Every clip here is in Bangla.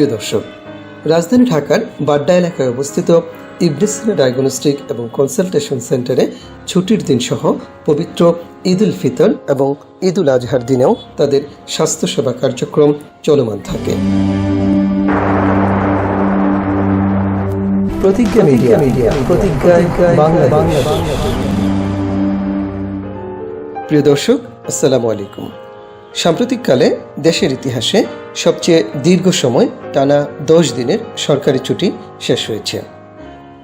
প্রিয় দর্শক, রাজধানী ঢাকার বাড্ডা এলাকায় অবস্থিত ইবনেসিনা ডায়াগনস্টিক এবং কনসালটেশন সেন্টারে ছুটির দিন সহ পবিত্র ঈদ উল ফিতর এবং ঈদ উল আজহার দিনেও তাদের স্বাস্থ্যসেবা কার্যক্রম চলমান থাকে। প্রতিজ্ঞা মিডিয়া মিডিয়া প্রতিজ্ঞায় বাংলাদেশ। প্রিয় দর্শক, আসসালামু আলাইকুম। সাম্প্রতিককালে দেশের ইতিহাসে সবচেয়ে দীর্ঘ সময় টানা দশ দিনের সরকারি ছুটি শেষ হয়েছে।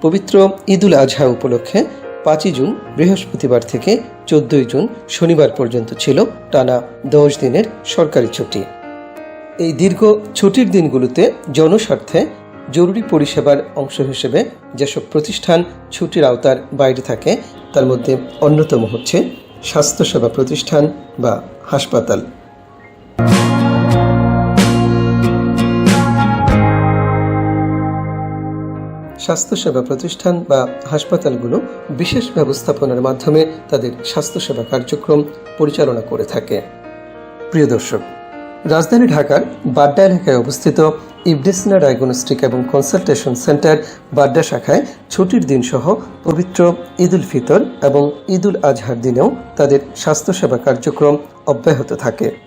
পবিত্র ঈদুল আজহা উপলক্ষে পাঁচই জুন, বৃহস্পতিবার থেকে চোদ্দই জুন শনিবার পর্যন্ত ছিল টানা দশ দিনের সরকারি ছুটি। এই দীর্ঘ ছুটির দিনগুলোতে জনস্বার্থে জরুরি পরিষেবার অংশ হিসেবে যেসব প্রতিষ্ঠান ছুটির আওতার বাইরে থাকে, তার মধ্যে অন্যতম হচ্ছে স্বাস্থ্যসেবা প্রতিষ্ঠান বা হাসপাতাল। স্বাস্থ্যসেবা প্রতিষ্ঠান বা হাসপাতালগুলো বিশেষ ব্যবস্থাপনার মাধ্যমে তাদের স্বাস্থ্যসেবা কার্যক্রম পরিচালনা করে থাকে। প্রিয় দর্শক, রাজধানী ঢাকার বাড্ডা এলাকায় অবস্থিত ইবনেসিনা ডায়াগনস্টিক এবং কনসালটেশন সেন্টার বাড্ডা শাখায় ছুটির দিন সহ পবিত্র ঈদ উল ফিতর এবং ঈদ উল আজহার দিনেও তাদের স্বাস্থ্যসেবা কার্যক্রম অব্যাহত থাকে।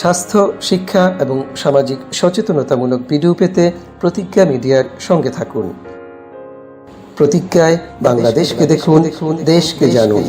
স্বাস্থ্য, শিক্ষা এবং সামাজিক সচেতনতামূলক ভিডিও পেতে প্রতিজ্ঞা মিডিয়ার সঙ্গে থাকুন। প্রতিজ্ঞায় বাংলাদেশকে দেখুন, দেশকে জানুন।